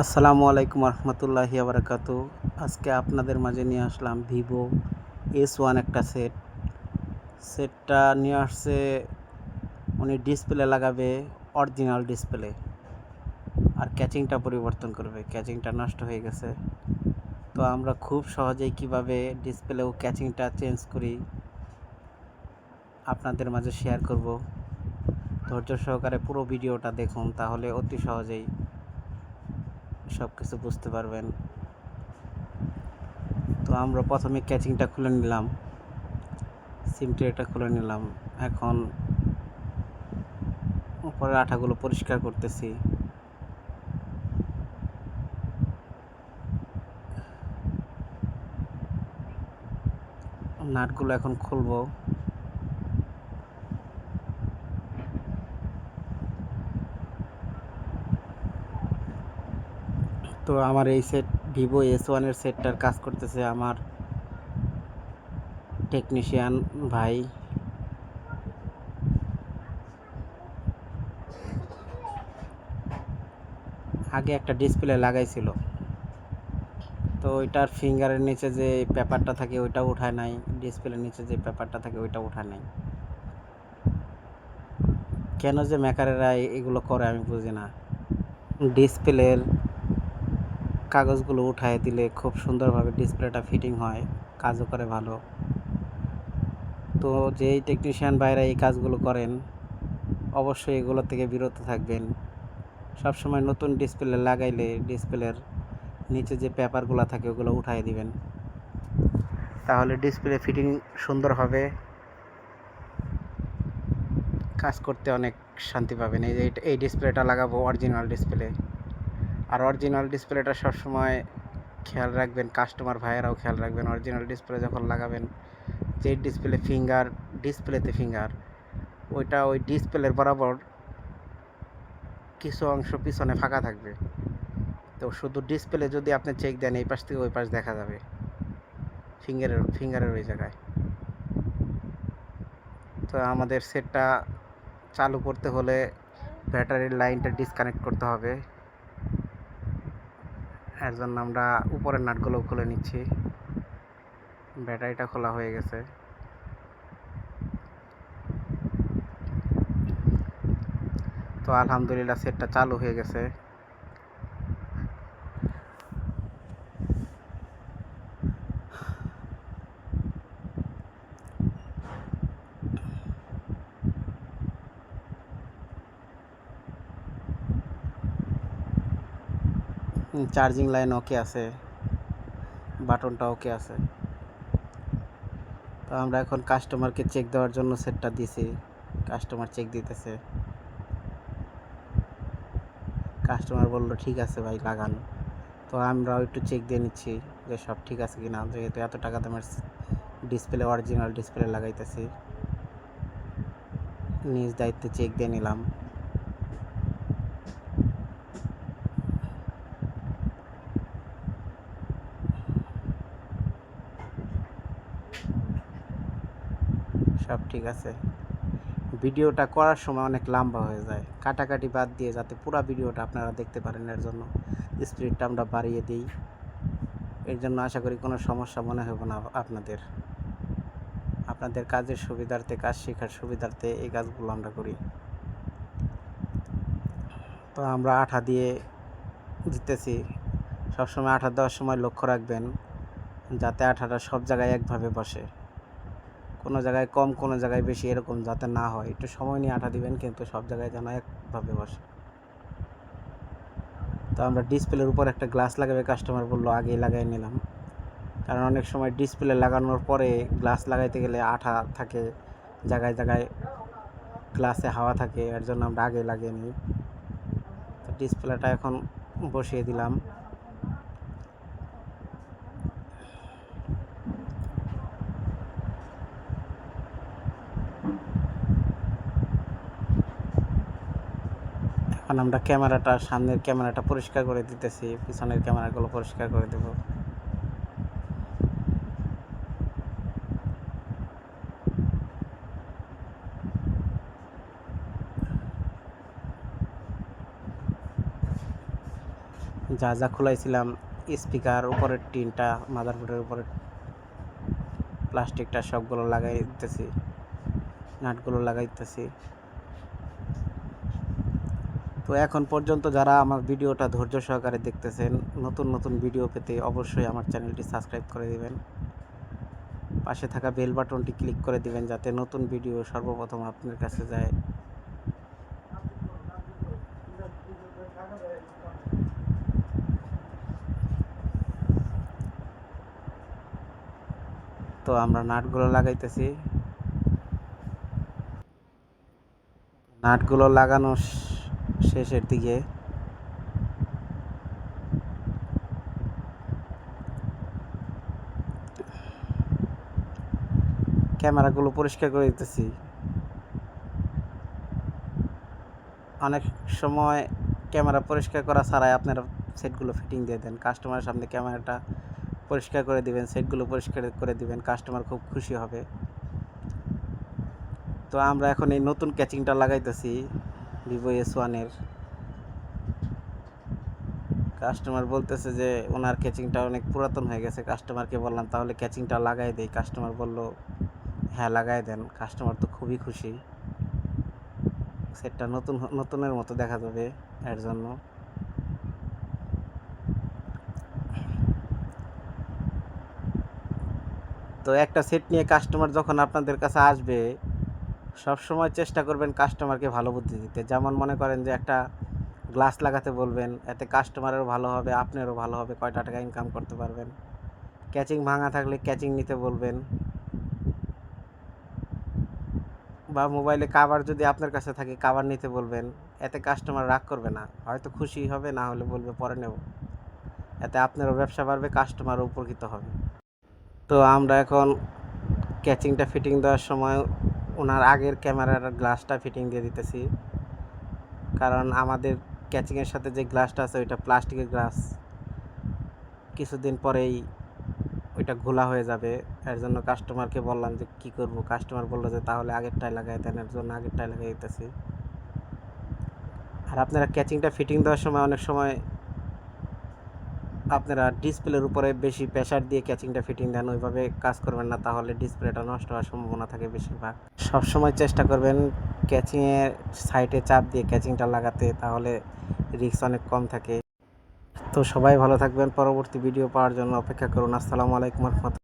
আসসালামু আলাইকুম রহমতুল্লাহি আবরাকাত। আজকে আপনাদের মাঝে নিয়ে আসলাম ভিভো এস ওয়ান একটা সেট। সেটটা নিয়ে আসছে, উনি ডিসপ্লে লাগাবে, অরিজিনাল ডিসপ্লে। আর ক্যাচিংটা পরিবর্তন করবে, ক্যাচিংটা নষ্ট হয়ে গেছে। তো আমরা খুব সহজেই কীভাবে ডিসপ্লে ও ক্যাচিংটা চেঞ্জ করি, আপনাদের মাঝে শেয়ার করব। ধৈর্য সহকারে পুরো ভিডিওটা দেখুন, তাহলে অতি সহজেই সব কিছু বুঝতে পারবেন। তো আমরা প্রথমে ক্যাচিংটা খুলে নিলাম। সিম ট্রেটা খুলে নিলাম। এখন উপরের আঠাগুলো পরিষ্কার করতেছি। নাটগুলো এখন খুলবো। তো আমার এই সেট ভিভো এস ওয়ানের সেটটার কাজ করতেছে আমার টেকনিশিয়ান ভাই। আগে একটা ডিসপ্লে লাগাইছিল। তো ওইটার ফিঙ্গারের নিচে যে পেপারটা থাকে ওইটা উঠায় নাই ডিসপ্লের নিচে যে পেপারটা থাকে ওইটা উঠায় নাই। কেন যে মেকারেরা এগুলো করে আমি বুঝি না। ডিসপ্লের কাগজগুলো উঠায় দিলে খুব সুন্দরভাবে ডিসপ্লেটা ফিটিং হয়, কাজও করে ভালো। তো যেই টেকনিশিয়ান বাইরে এই কাজগুলো করেন, অবশ্যই এগুলো থেকে বিরত থাকবেন। সবসময় নতুন ডিসপ্লে লাগাইলে ডিসপ্লের নিচে যে পেপারগুলো থাকে ওগুলো উঠাই দিবেন। তাহলে ডিসপ্লে ফিটিং সুন্দর হবে। কাজ করতে অনেক শান্তি পাবেন। এই এই ডিসপ্লেটা লাগাবো, অরিজিনাল ডিসপ্লে। আর অরিজিনাল ডিসপ্লেটা সবসময় খেয়াল রাখবেন কাস্টমার ভাইয়েরাও খেয়াল রাখবেন। অরিজিনাল ডিসপ্লে যখন লাগাবেন, যে ডিসপ্লে ফিঙ্গার ডিসপ্লেতে ফিঙ্গার ওইটা ওই ডিসপ্লের বরাবর কিছু অংশ পিছনে ফাঁকা থাকবে। তো শুধু ডিসপ্লে যদি আপনি চেক দেন, এই পাশ থেকে ওই পাশ দেখা যাবে। ফিঙ্গারের ফিঙ্গারের ওই জায়গায়। তো আমাদের সেটটা চালু করতে হলে ব্যাটারির লাইনটা ডিসকানেক্ট করতে হবে। এর জন্য আমরা উপরের নাটগুলো খুলে নিচ্ছি। ব্যাটারিটা খোলা হয়ে গেছে। তো আলহামদুলিল্লাহ সেটটা চালু হয়ে গেছে। চার্জিং লাইন ওকে আছে। বাটনটা ওকে আছে। তো আমরা এখন কাস্টমারকে চেক দেওয়ার জন্য সেটটা দিছি। কাস্টমার চেক দিতেছে। কাস্টমার বলল, ঠিক আছে ভাই, লাগান। তো আমরাও একটু চেক দিয়ে নিচ্ছি যে সব ঠিক আছে কি না যেহেতু এত টাকা দামের ডিসপ্লে অরিজিনাল ডিসপ্লে লাগাইতেছি। নিজ দায়িত্বে চেক দিয়ে নিলাম। সব ঠিক আছে। ভিডিওটা করার সময় অনেক লম্বা হয়ে যায়। কাটাকাটি বাদ দিয়ে যাতে পুরো ভিডিওটা আপনারা দেখতে পারেন এর জন্য। স্পিডটা আমরা বাড়িয়ে দিই। এর জন্য আশা করি কোনো সমস্যা মনে হবে না আপনাদের। আপনাদের কাজের সুবিধার্থে, কাজ শেখার সুবিধার্থে এই কাজগুলো আমরা করি। তো আমরা আঠা দিয়ে দিতেছি। সবসময় আঠা দেওয়ার সময় লক্ষ্য রাখবেন। যাতে আঠাটা সব জায়গায় একভাবে বসে। কোনো জায়গায় কম, কোনো জায়গায় বেশি এরকম যাতে না হয়। একটু সময় নিয়ে আঠা দিবেন, কিন্তু সব জায়গায় যেন একভাবে বসে। তো আমরা ডিসপ্লের উপর একটা গ্লাস লাগাবে, কাস্টমার বলল, আগেই লাগাই নিলাম। কারণ অনেক সময় ডিসপ্লে লাগানোর পরে গ্লাস লাগাইতে গেলে আঠা থাকে, জায়গায় জায়গায় গ্লাসে হাওয়া থাকে, এর জন্য আমরা আগে লাগিয়ে নিই। তো ডিসপ্লেটা এখন বসিয়ে দিলাম। এখন আমরা ক্যামেরাটা, সামনের ক্যামেরাটা পরিষ্কার করে দিতেছি, পিছনের ক্যামেরাগুলো পরিষ্কার করে দেব। যা যা খোলাইছিলাম, স্পিকার, উপরের টিনটা, মাদারবোর্ডের উপরে প্লাস্টিকটা সবগুলো লাগাই দিতেছি নাটগুলো লাগাই দিতেছি তো এখন পর্যন্ত যারা আমার ভিডিওটা ধৈর্য সহকারে দেখতেছেন, নতুন নতুন ভিডিও পেতে অবশ্যই আমার চ্যানেলটি সাবস্ক্রাইব করে দিবেন। পাশে থাকা বেল বাটনটি ক্লিক করে দিবেন যাতে নতুন ভিডিও সর্বপ্রথম আপনার কাছে যায়। তো আমরা নাটগুলো লাগাইতেছি। নাটগুলো লাগানো শেষের দিকে। ক্যামেরাগুলো পরিষ্কার করে দিতেছি। অনেক সময় ক্যামেরা পরিষ্কার করা ছাড়াই আপনারা সেটগুলো ফিটিং দিয়ে দেন। কাস্টমারের সামনে ক্যামেরাটা পরিষ্কার করে দিবেন, সেটগুলো পরিষ্কার করে দিবেন, কাস্টমার খুব খুশি হবে। তো আমরা এখন এই নতুন ক্যাচিংটা লাগাইতেছি। ভিভো এস ওয়ানের। কাস্টমার বলতেছে যে ওনার ক্যাচিংটা অনেক পুরাতন হয়ে গেছে। কাস্টমারকে বললাম, তাহলে ক্যাচিংটা লাগাই দেই। কাস্টমার বলল হ্যাঁ লাগাই দেন। কাস্টমার তো খুবই খুশি। সেটটা নতুন নতুনের মতো দেখা যাবে এর জন্য। তো একটা সেট নিয়ে কাস্টমার যখন আপনাদের কাছে আসবে সব সময় চেষ্টা করবেন কাস্টমারকে ভালো বুদ্ধি দিতে। যেমন মনে করেন যে একটা গ্লাস লাগাতে বলবেন, এতে কাস্টমারেরও ভালো হবে, আপনারও ভালো হবে, কয়টা টাকা ইনকাম করতে পারবেন। ক্যাচিং ভাঙা থাকলে ক্যাচিং নিতে বলবেন। বা মোবাইলে কাভার যদি আপনার কাছে থাকে কাভার নিতে বলবেন। এতে কাস্টমার রাগ করবে না। হয়তো খুশি হবে, না হলে বলবে, পরে নেব। এতে আপনারও ব্যবসা বাড়বে কাস্টমারও উপকৃত হবে। তো আমরা এখন ক্যাচিংটা ফিটিং দেওয়ার সময় ওনার আগের ক্যামেরার গ্লাসটা ফিটিং দিয়ে দিতেছি। কারণ আমাদের ক্যাচিংয়ের সাথে যে গ্লাসটা আছে, ওইটা প্লাস্টিকের গ্লাস। কিছুদিন পরেই ওইটা ঘোলা হয়ে যাবে। এর জন্য কাস্টমারকে বললাম যে, কি করব? কাস্টমার বলল যে, তাহলে আগেরটাই লাগাই দেন। এর জন্য আগেরটাই লাগাই দিতেছি। আর আপনারা ক্যাচিংটা ফিটিং দেওয়ার সময় অনেক সময় আপনারা ডিসপ্লের উপরে বেশি প্রেশার দিয়ে ক্যাচিংটা ফিটিং দেন, ওইভাবে কাজ করবেন না, তাহলে ডিসপ্লেটা নষ্ট হওয়ার সম্ভাবনা থাকে বেশিরভাগ। সবসময় চেষ্টা করবেন ক্যাচিংয়ের সাইডে চাপ দিয়ে ক্যাচিংটা লাগাতে, তাহলে রিস্ক অনেক কম থাকে। তো সবাই ভালো থাকবেন, পরবর্তী ভিডিও পাওয়ার জন্য অপেক্ষা করুন। আসসালামু আলাইকুম রহমতুল্লাহ।